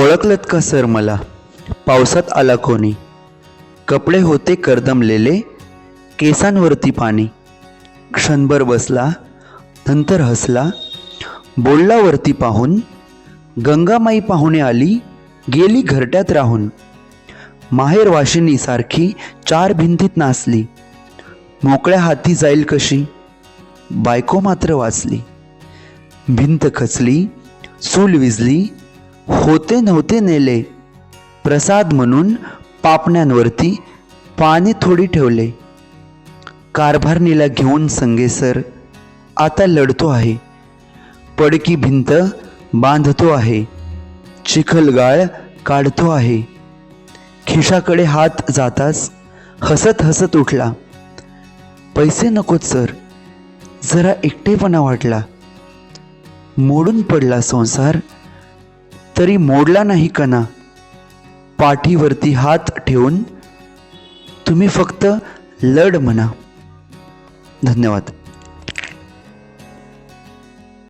ओळखलत का सर मला? पावसात आला कोणी? कपडे होते करदमलेले केसांवरती पाणी. क्षणभर बसला नंतर हसला. बोलला वरती पाहून गंगामाई पाहुणे आली गेली घरट्यात राहून. माहेर वाशिनी सारखी चार भिंतीत नाचली. मोकळ्या हाती जाईल कशी? बायको मात्र वाचली. भिंत खचली चूल विजली होते नव्हते नेले. प्रसाद म्हणून पापण्यांवरती पाणी थोडी ठेवले. कारभारणीला घेऊन संगेसर आता लढतो आहे. पडकी भिंत बांधतो आहे. चिखलगाळ काढतो आहे. खिशाकडे हात जाताच हसत हसत उठला. पैसे नकोत सर. जरा एकटेपणा वाटला. मोडून पडला संसार. तरी मोडला नाही कणा. पाठीवरती हात ठेवून तुम्ही फक्त लढ म्हणा. धन्यवाद.